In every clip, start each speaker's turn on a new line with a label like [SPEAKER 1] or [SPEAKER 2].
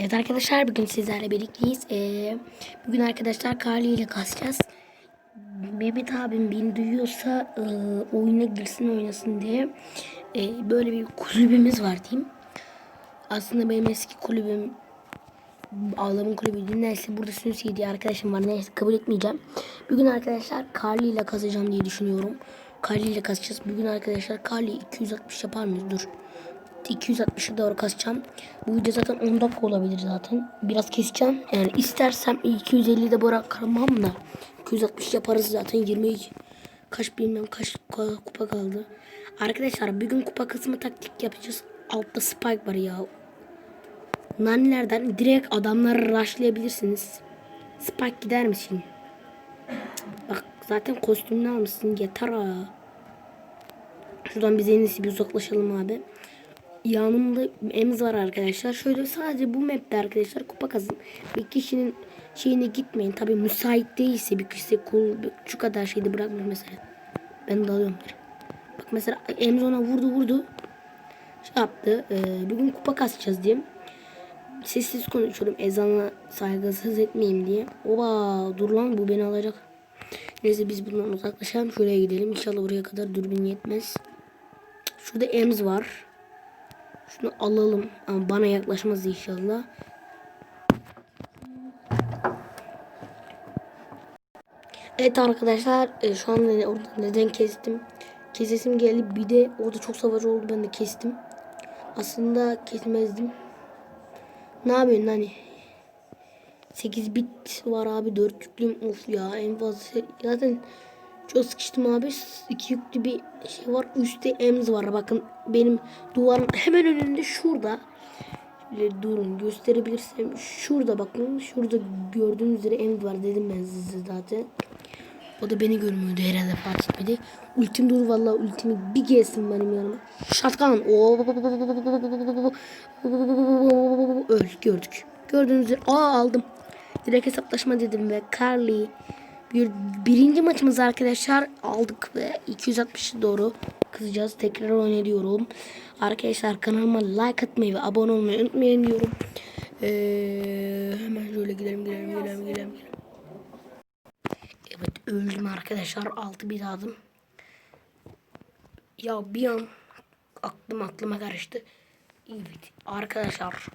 [SPEAKER 1] Evet arkadaşlar bugün sizlerle birlikteyiz. Ee, bugün arkadaşlar Carly ile kasacağız. Mehmet abim beni duyuyorsa e, oyuna girsin oynasın diye e, böyle bir kulübümüz var diyeyim. Aslında benim eski kulübüm Ağlamın kulübü neyse burada Sünsi diye arkadaşım var neyse kabul etmeyeceğim. Bugün arkadaşlar Carly ile kazacağım diye düşünüyorum. Carly ile kazacağız. Bugün arkadaşlar Carly 260 yapar mıyız? Dur. 260'ı doğru kasacağım. Bu video zaten 10 dakika olabilir zaten. Biraz keseceğim. Yani istersem 250'de bırakmam da 260 yaparız zaten 20 kaç bilmem kaç kupa kaldı. Arkadaşlar bugün kupa kısmı taktik yapacağız. Altta spike var ya. Nanilerden direkt adamları rushlayabilirsiniz. Spike gider misin? Bak zaten kostümünü almışsın yeter ha. Şuradan biz en iyisi bir uzaklaşalım abi. Yanımda emz var arkadaşlar. Şöyle sadece bu map'te arkadaşlar kupa kazın. Bir kişinin şeyine gitmeyin. Tabi müsait değilse bir kişi kul şu kadar şeyde bırakmış mesela. Ben dalıyorum. Bak mesela emz ona vurdu vurdu. Şey yaptı. E, bugün kupa kasacağız diye. Sessiz konuşuyorum. Ezana saygısız etmeyeyim diye. Oba dur lan bu beni alacak. Neyse biz bundan uzaklaşalım. Şuraya gidelim. İnşallah buraya kadar dürbün yetmez. Şurada emz var. Şunu alalım. Ama bana yaklaşmaz inşallah. Evet arkadaşlar e, şu an orada neden kestim? Kesesim geldi. Bir de orada çok savaş oldu. Ben de kestim. Aslında kesmezdim. Ne yapıyorsun hani? 8 bit var abi 4 yüklüm of ya en fazla zaten çok sıkıştım abi 2 yüklü bir şey var üstte ems var bakın benim duvarın hemen önünde şurada Şöyle durun gösterebilirsem şurada bakın şurada gördüğünüz üzere ems var dedim ben size zaten o da beni görmüyordu herhalde fark etmedi. Ultim dur vallahi ultimi bir gelsin benim yanıma. Şatkan. Öl gördük. Gördüğünüz üzere aa aldım. Direkt hesaplaşma dedim ve Carly bir, birinci maçımız arkadaşlar aldık ve 260'ı doğru kızacağız. Tekrar oynayıyorum. Arkadaşlar kanalıma like atmayı ve abone olmayı unutmayın diyorum. Ee, hemen şöyle gidelim gidelim gidelim. gidelim. Evet öldüm arkadaşlar. Altı bir adım. Ya bir an aklım aklıma karıştı. Evet arkadaşlar.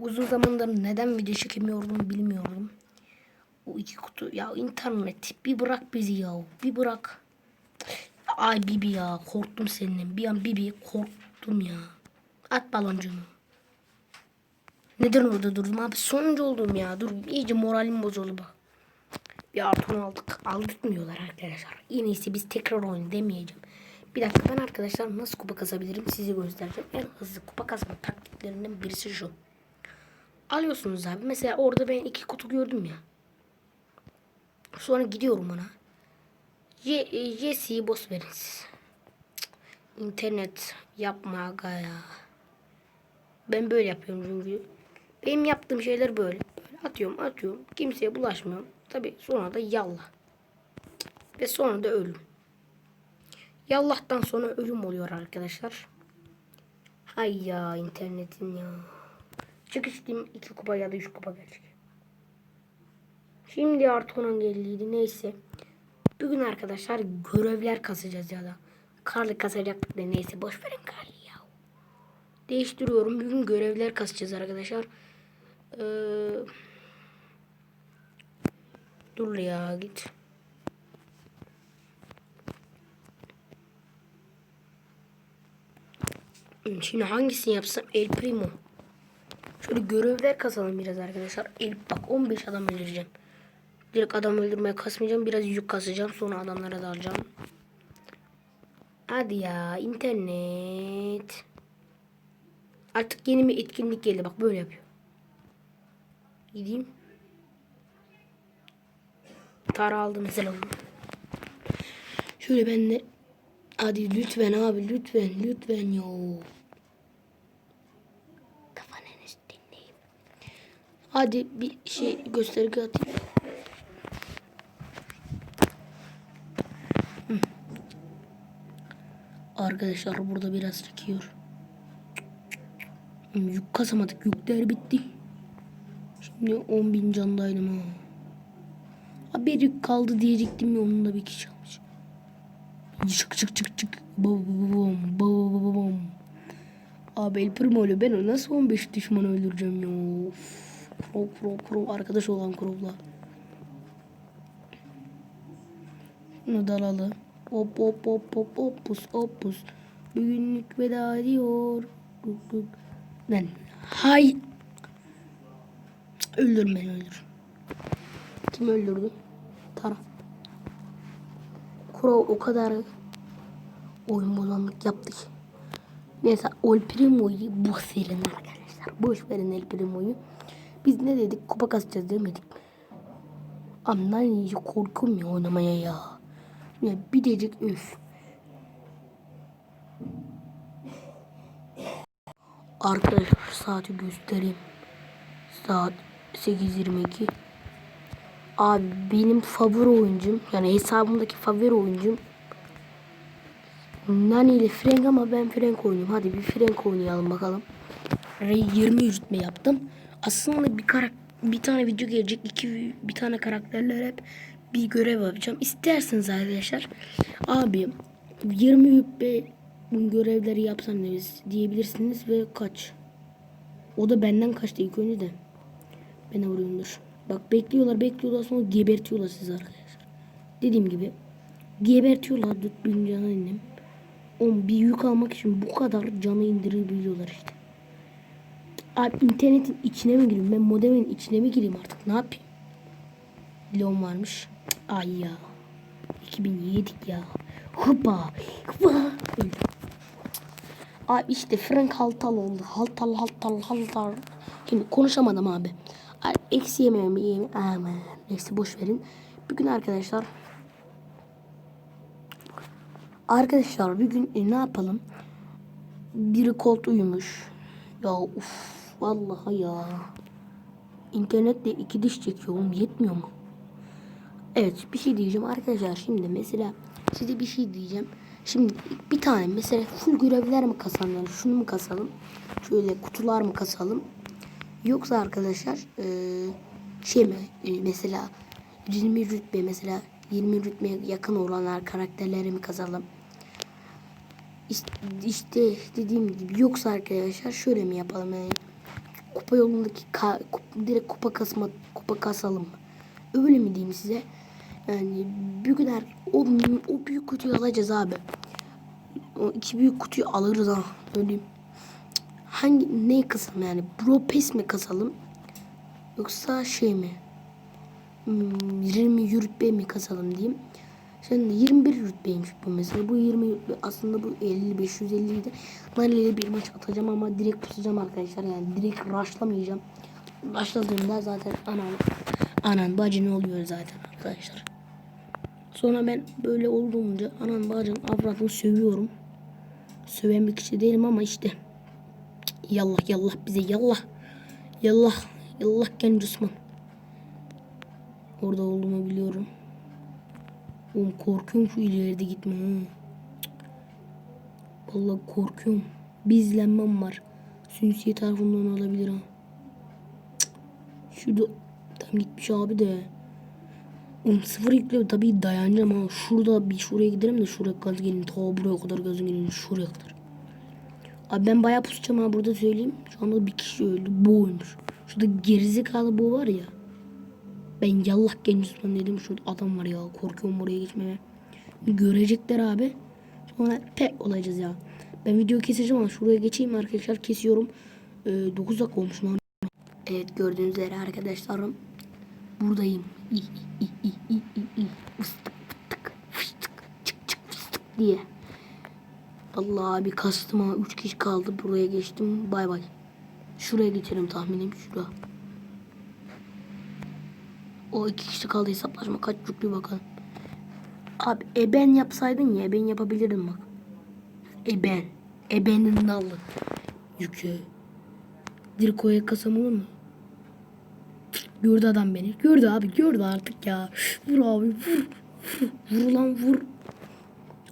[SPEAKER 1] Uzun zamandır neden video çekemiyordum bilmiyorum. O iki kutu ya internet bir bırak bizi ya bir bırak. Ay Bibi ya korktum seninle. Bir an Bibi korktum ya. At baloncuğunu. Neden orada durdum abi? Sonuncu oldum ya. Dur iyice moralim bozuldu bak. Bir artı aldık. Aldırtmıyorlar arkadaşlar. En iyisi biz tekrar oyun demeyeceğim. Bir dakika ben arkadaşlar nasıl kupa kazabilirim size göstereceğim. En hızlı kupa kazma taktiklerinden birisi şu. Alıyorsunuz abi. Mesela orada ben iki kutu gördüm ya. Sonra gidiyorum ona. Je Jesse'yi boss verin siz. İnternet yapma aga ya. Ben böyle yapıyorum çünkü. Benim yaptığım şeyler böyle. böyle atıyorum atıyorum. Kimseye bulaşmıyorum. Tabi sonra da yallah. Ve sonra da ölüm. Yallah'tan sonra ölüm oluyor arkadaşlar. Hay ya internetin ya. Çıkış diyeyim 2 kupa ya da 3 kupa gelecek. Şimdi artık onun geldiydi neyse. Bugün arkadaşlar görevler kasacağız ya da. Karlı kasacaktık da neyse boş verin karlı ya. Değiştiriyorum. Bugün görevler kasacağız arkadaşlar. Ee, dur ya git. Şimdi hangisini yapsam? El Primo. Şöyle görevler kasalım biraz arkadaşlar. El, bak 15 adam öldüreceğim. Direkt adam öldürmeye kasmayacağım. Biraz yük kasacağım. Sonra adamlara dalacağım. Hadi ya internet. Artık yeni bir etkinlik geldi. Bak böyle yapıyor. Gideyim. Tara aldı mesela. Şöyle ben de Hadi lütfen abi lütfen lütfen yo. Kafanı dinleyeyim. Hadi bir şey gösterge atayım. Arkadaşlar burada biraz çekiyor. Yük kasamadık. Yükler bitti. Şimdi 10 bin candaydım ha. Abi yük kaldı diyecektim ya onun da bir kişi almış. Çık çık çık çık. Bum bum bum. Abi El Primo'yla ben o nasıl 15 düşman öldüreceğim ya. Of. Krov krov krov arkadaş olan krovla. Şunu dalalı. Hop hop hop hop opus opus. Bugünlük veda ediyor. Guk guk. Lan hay. Öldür beni öldür. Kim öldürdü? Tara. Kuro o kadar oyun bozanlık yaptı ki. Neyse El Primo'yu boş verin arkadaşlar. Boş verin El Primo'yu. Biz ne dedik? Kupa kasacağız demedik mi? Amdan korkuyorum ya oynamaya ya. Ya bir decik üf. Arkadaşlar saati göstereyim. Saat 8.22. Abi benim favori oyuncum yani hesabımdaki favori oyuncum Nani ile Frank ama ben Frank oynuyorum. Hadi bir Frank oynayalım bakalım. Ray 20 yürütme yaptım. Aslında bir karak bir tane video gelecek. iki bir tane karakterler hep bir görev yapacağım. İsterseniz arkadaşlar. Abi 20 yürütme bu görevleri yapsam ne diyebilirsiniz ve kaç. O da benden kaçtı ilk önce de. Beni vuruyordur. Bak bekliyorlar bekliyorlar sonra gebertiyorlar sizi arkadaşlar. Dediğim gibi gebertiyorlar düt canı indim. On bir yük almak için bu kadar canı indirebiliyorlar işte. Abi internetin içine mi gireyim? Ben modemin içine mi gireyim artık? Ne yapayım? Leon varmış. Ay ya. 2007 ya. Hoppa. Hoppa. Öldüm. Abi işte Frank Haltal oldu. Haltal haltal haltal. Şimdi konuşamadım abi. Eksi yemem yemem. Aman. Neyse boş verin. Bugün arkadaşlar Arkadaşlar bugün e, ne yapalım? Biri kolt uyumuş. Ya uf vallahi ya. İnternette iki diş çekiyorum yetmiyor mu? Evet bir şey diyeceğim arkadaşlar şimdi mesela size bir şey diyeceğim. Şimdi bir tane mesela full görevler mi kasalım yani şunu mu kasalım? Şöyle kutular mı kasalım? Yoksa arkadaşlar e, şey mi e, mesela 20 rütbe mesela 20 rütbeye yakın olanlar karakterleri mi kazalım? İşte, işte dediğim gibi yoksa arkadaşlar şöyle mi yapalım yani kupa yolundaki ka, kup, direkt kupa kasma kupa kasalım öyle mi diyeyim size yani büyük o, o büyük kutuyu alacağız abi o iki büyük kutuyu alırız ha söyleyeyim hangi ne kasalım yani bro pes mi kasalım yoksa şey mi hmm, 20 yürütme mi kasalım diyeyim Şimdi 21 rütbeymiş bu mesela. Bu 20 rütbe. Aslında bu 50 550 idi. İle bir maç atacağım ama direkt pusacağım arkadaşlar. Yani direkt rushlamayacağım. Rushladığımda zaten anan anan bacı ne oluyor zaten arkadaşlar. Sonra ben böyle olduğunca anan bacın avradını sövüyorum. Söven bir kişi değilim ama işte. Yallah yallah bize yallah. Yallah. Yallah genç Osman. Orada olduğumu biliyorum. Oğlum korkuyorum şu ileride gitme ha. Vallahi korkuyorum. Bir izlenmem var. Sünsiye tarafından alabilir ha. Şurada tam gitmiş abi de. Oğlum sıfır yükle tabii dayanacağım ha. Şurada bir şuraya gidelim de şuraya gaz gelin. Ta buraya kadar gazın gelin. Şuraya kadar. Abi ben bayağı pusacağım ha burada söyleyeyim. Şu anda bir kişi öldü. Bu ölmüş. Şurada gerizekalı bu var ya. Ben yallah genç Osman dedim. Şurada adam var ya. Korkuyorum buraya geçmeye. Görecekler abi. Sonra pe olacağız ya. Ben video keseceğim ama şuraya geçeyim arkadaşlar. Kesiyorum. Ee, 9 dakika olmuş lan. Evet gördüğünüz üzere arkadaşlarım. Buradayım. İ, i, i, i, i, i. Fıstık, fıstık, fıstık, çık çık fıstık diye. Allah abi kastım ha. 3 kişi kaldı. Buraya geçtim. Bay bay. Şuraya geçelim tahminim. Şuraya. O iki kişi kaldı hesaplaşma kaç yüklü bakalım. Abi eben yapsaydın ya eben yapabilirdim bak. Eben. Ebenin nalı. Yükü. Dirko'ya kasam olur mu? Gördü adam beni. Gördü abi gördü artık ya. Vur abi vur. Vur, vur lan vur.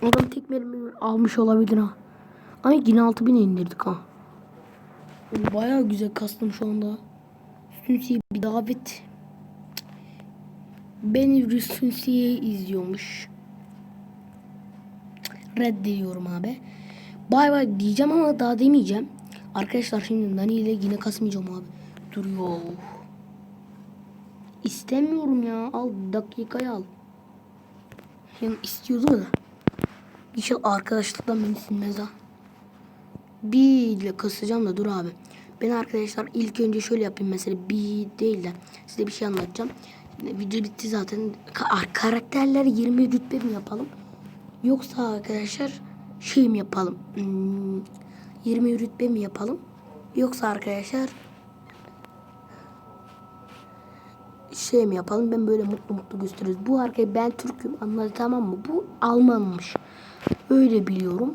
[SPEAKER 1] Adam tek mermi almış olabilir ha. Ay yine 6000 indirdik ha. Baya güzel kastım şu anda. Sünsi'ye bir davet. Beni Sünsi'ye izliyormuş. Reddediyorum abi. Bay bay diyeceğim ama daha demeyeceğim. Arkadaşlar şimdi Nani ile yine kasmayacağım abi. Duruyor. İstemiyorum ya. Al dakikayı al. Yani istiyordu da. İnşallah arkadaşlıktan beni silmez ha. Bir ile kasacağım da dur abi. Ben arkadaşlar ilk önce şöyle yapayım mesela bir değil de size bir şey anlatacağım. Video bitti zaten. Ka- karakterler 20 rütbe mi yapalım? Yoksa arkadaşlar şey mi yapalım? Hmm, 20 rütbe mi yapalım? Yoksa arkadaşlar şey mi yapalım? Ben böyle mutlu mutlu gösteriyoruz. Bu arkadaş ben Türk'üm anladı tamam mı? Bu Almanmış. Öyle biliyorum.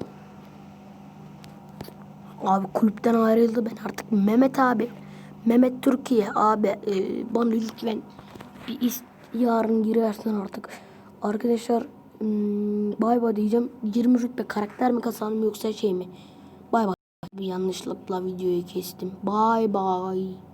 [SPEAKER 1] Abi kulüpten ayrıldı ben artık Mehmet abi. Mehmet Türkiye abi e, bana lütfen bir is yarın girersen artık. Arkadaşlar hmm, bay bay diyeceğim. 20 rütbe karakter mi kazandım yoksa şey mi? Bay bay. Bir yanlışlıkla videoyu kestim. Bay bay.